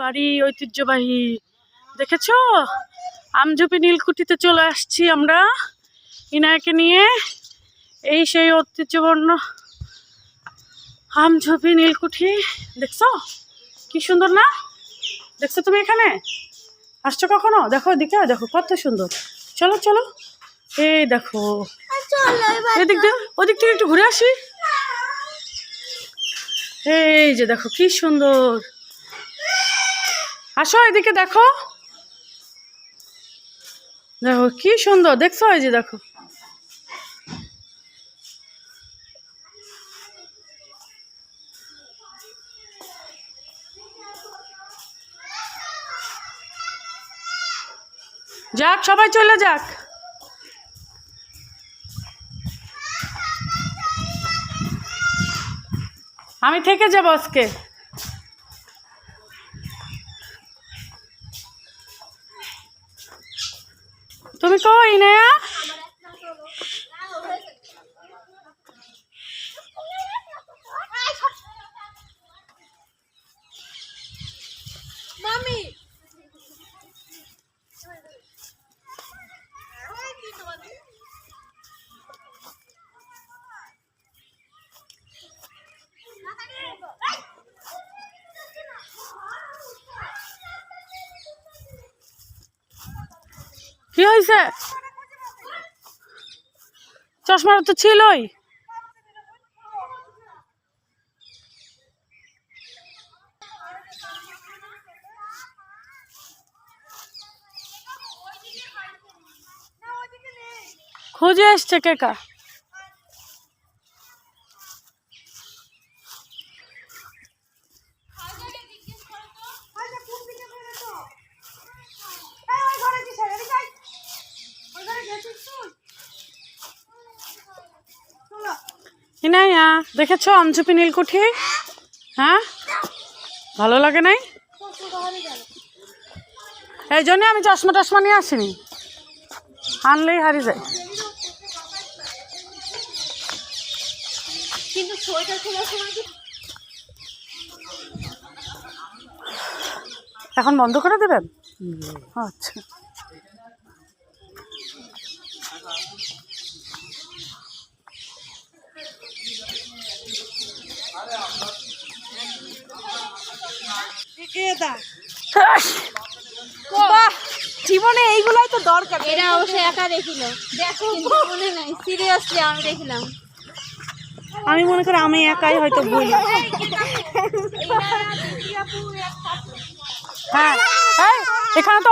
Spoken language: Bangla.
বাড়ি ঐতিহ্যবাহী। দেখেছ? আমঝুপি নীলকুঠিতে চলে আসছি আমরা ইনায়কে নিয়ে। এই সেই ঐতিহ্যবর্ণ আমঝুপি নীলকুঠি। দেখছ? কি সুন্দর না? দেখছ তুমি এখানে? আসছো কখনো? দেখো এদিকে, দেখো কত সুন্দর। চলো চলো। এই দেখো। এদিক ওদিক থেকে একটু ঘুরে আসি। এই যে দেখো কি সুন্দর। আসো এদিকে দেখো। দেখো, কি সুন্দর, দেখছ এই যে দেখো। যাক, সবাই চলে যাক। আমি থেকে যাব আজকে। তুমি কই না মামি কি হয়েছে? চশমাটা তো ছিলই। খুঁজে এসছে কেকা ইনাইয়া দেখেছ আমচুপি নীলকুঠি? হ্যাঁ? ভালো লাগে নাই? এই জন্যে আমি চশমা টশমা নিয়ে আসিনি। আনলেই হারিয়ে যায়। কিন্তু সোয়েটার খোলার সময় এখন বন্ধ করে দেবেন? আচ্ছা। জীবনে এইগুলাই তো দরকার। এটা অবশ্য একা দেখিল। দেখো মনে নাই। সিরিয়াসলি আমি দেখিলাম। আমি মনে করি আমি একাই হয়তো বলি হ্যাঁ এই, এখানে তো